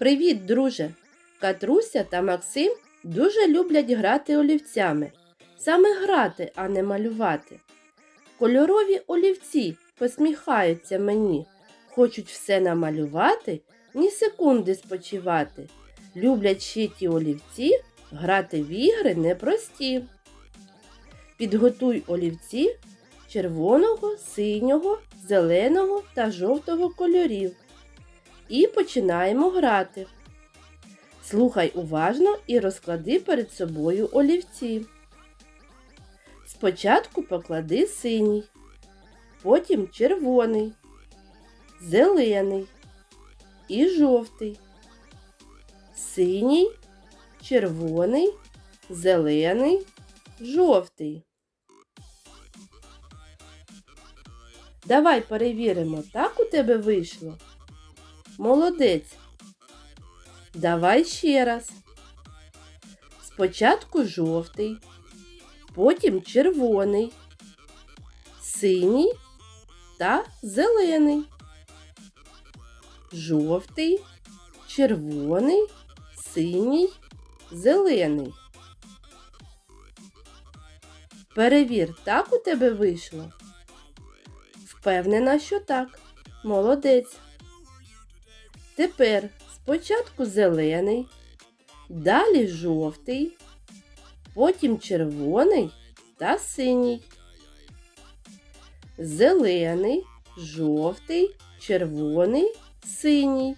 Привіт, друже! Катруся та Максим дуже люблять грати олівцями. Саме грати, а не малювати. Кольорові олівці посміхаються мені, хочуть все намалювати, ні секунди спочивати. Люблять ще олівці, грати в ігри непрості. Підготуй олівці червоного, синього, зеленого та жовтого кольорів. І починаємо грати. Слухай уважно і розклади перед собою олівці. Спочатку поклади синій, потім червоний, зелений і жовтий. Синій, червоний, зелений, жовтий. Давай перевіримо, так у тебе вийшло. Молодець. Давай ще раз. Спочатку жовтий, потім червоний, синій та зелений. Жовтий, червоний, синій, зелений. Перевір, так у тебе вийшло? Впевнена, що так. Молодець. Тепер спочатку зелений, далі жовтий, потім червоний та синій. Зелений, жовтий, червоний, синій.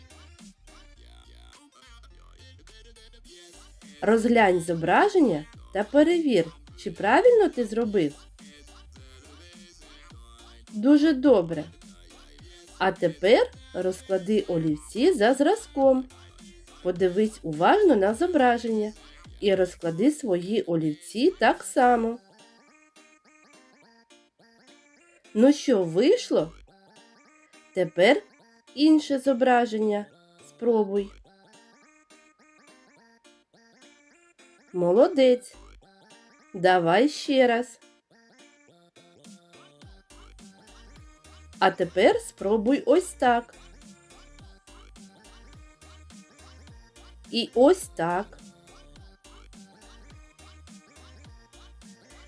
Розглянь зображення та перевір, чи правильно ти зробив. Дуже добре. А тепер розклади олівці за зразком. Подивись уважно на зображення і розклади свої олівці так само. Ну що, вийшло? Тепер інше зображення. Спробуй. Молодець. Давай ще раз. А тепер спробуй ось так. І ось так.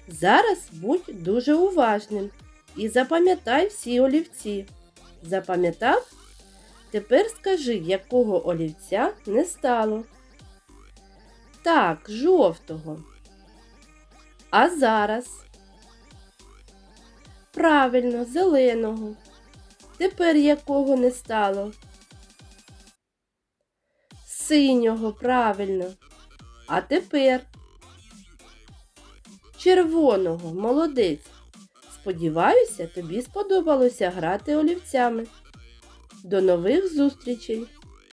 Зараз будь дуже уважним і запам'ятай всі олівці. Запам'ятав? Тепер скажи, якого олівця не стало. Так, жовтого. А зараз. Правильно, зеленого. Тепер якого не стало? Синього, правильно. А тепер червоного, молодець. Сподіваюся, тобі сподобалося грати олівцями. До нових зустрічей!